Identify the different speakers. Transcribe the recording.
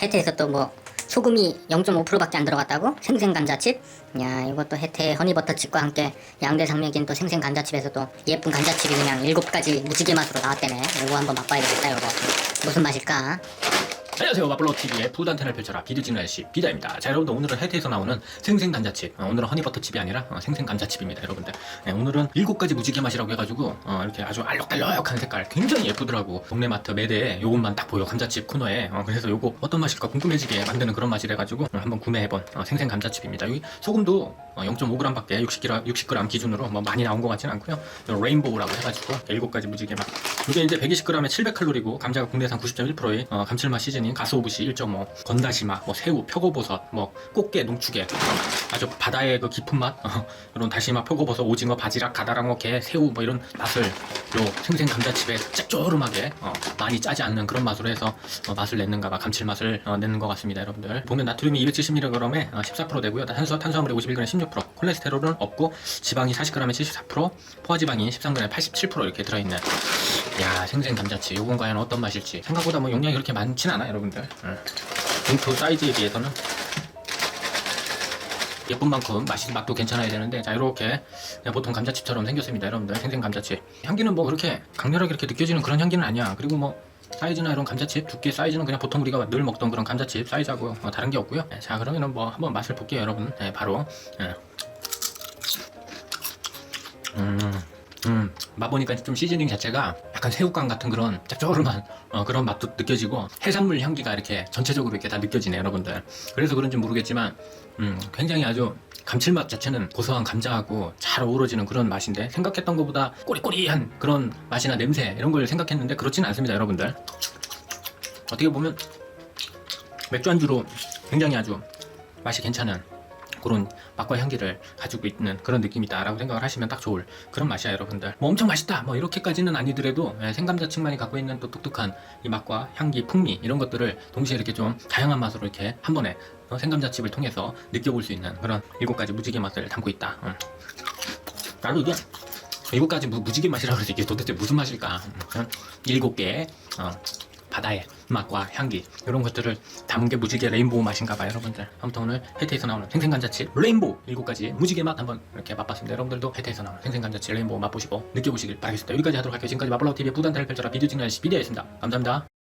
Speaker 1: 혜태에서 또 뭐 소금이 0.5%밖에 안 들어갔다고? 생생 감자칩? 야 이것도 혜태 허니버터칩과 함께 생생 감자칩에서 또 예쁜 감자칩이 그냥 일곱 가지 무지개 맛으로 나왔대네 이거 한번 맛봐야 되겠다 이거 무슨 맛일까?
Speaker 2: 안녕하세요. 마블로 TV의 푸드안테나를 펼쳐라 비드 아저씨 비다입니다. 자 여러분들 오늘은 혜태에서 나오는 생생 감자칩. 어, 오늘은 허니버터칩이 아니라 어, 생생 감자칩입니다 여러분들. 네, 오늘은 일곱 가지 무지개 맛이라고 해가지고 어, 이렇게 아주 알록달록한 색깔 굉장히 예쁘더라고. 동네 마트 매대에 요것만 딱 보여 감자칩 코너에. 어, 그래서 요거 어떤 맛일까 궁금해지게 만드는 그런 맛이래 가지고 어, 한번 구매해본 어, 생생 감자칩입니다. 여기 소금도 어, 0.5g밖에 60g, 60g 기준으로 뭐 많이 나온 것 같진 않고요. 요 레인보우라고 해가지고 일곱 가지 무지개 맛 이게 이제 120g에 700칼로리고 감자가 국내산 90.1%의 어, 감칠맛 시즈닝 가스오브시 1.5 건다시마 뭐 새우 표고버섯 뭐 꽃게 농축에. 어, 아주 바다의 그 깊은 맛? 어, 이런 다시마 표고버섯 오징어 바지락 가다랑어 게 새우 뭐 이런 맛을 요 생생 감자칩에 짭조름하게 어, 많이 짜지 않는 그런 맛으로 해서 어, 맛을 냈는가 봐. 감칠맛을 어, 내는 것 같습니다 여러분들. 보면 나트륨이 270mg에 어, 14% 되고요. 탄수, 탄수화물이 51g에 16% 콜레스테롤은 없고 지방이 40g에 74% 포화지방이 13g에 87% 이렇게 들어있는 야 생생 감자칩. 요건 과연 어떤 맛일지. 생각보다 뭐 용량이 그렇게 많진 않아 여러분들. 응. 봉투 사이즈에 비해서는. 예쁜 만큼 맛이 맛도 괜찮아야 되는데 자 이렇게 보통 감자칩처럼 생겼습니다 여러분들. 생생 감자칩. 향기는 뭐 그렇게 강렬하게 이렇게 느껴지는 그런 향기는 아니야. 그리고 뭐 사이즈나 이런 감자칩 두께 사이즈는 그냥 보통 우리가 늘 먹던 그런 감자칩 사이즈하고 어, 다른 게 없고요. 네, 자 그러면은 뭐 한번 맛을 볼게요 여러분. 네, 바로. 네. 음, 음, 맛보니까 좀 시즈닝 자체가 약간 새우깡 같은 그런 짭조름한 어, 그런 맛도 느껴지고 해산물 향기가 이렇게 전체적으로 이렇게 다 느껴지네 여러분들. 그래서 그런지 모르겠지만 음, 굉장히 아주 감칠맛 자체는 고소한 감자하고 잘 어우러지는 그런 맛인데 생각했던 것보다 꼬리꼬리한 그런 맛이나 냄새 이런 걸 생각했는데 그렇지는 않습니다 여러분들. 어떻게 보면 맥주 안주로 굉장히 아주 맛이 괜찮은 그런 맛과 향기를 가지고 있는 그런 느낌이다라고 생각을 하시면 딱 좋을 그런 맛이야 여러분들. 뭐 엄청 맛있다 뭐 이렇게까지는 아니더라도 예, 생감자칩만이 갖고 있는 또 독특한 이 맛과 향기 풍미 이런 것들을 동시에 이렇게 좀 다양한 맛으로 이렇게 한 번에 어, 생감자칩을 통해서 느껴볼 수 있는 그런 일곱 가지 무지개 맛을 담고 있다. 음. 나도 이게 일곱 가지 무, 무지개 맛이라고 그러지 이게 도대체 무슨 맛일까? 음, 일곱 개의 어, 바다의 맛과 향기 이런 것들을 담은 게 무지개 레인보우 맛인가 봐요 여러분들. 아무튼 오늘 혜태에서 나오는 생생감자칩 레인보우 일곱 가지 무지개 맛 한번 이렇게 맛봤습니다. 여러분들도 혜태에서 나오는 생생감자칩 레인보우 맛보시고 느껴보시길 바라겠습니다. 여기까지 하도록 할게요. 지금까지 마블라우 TV의 부단타를 펼쳐라. 비디오 찍는 아저씨 비디오였습니다. 감사합니다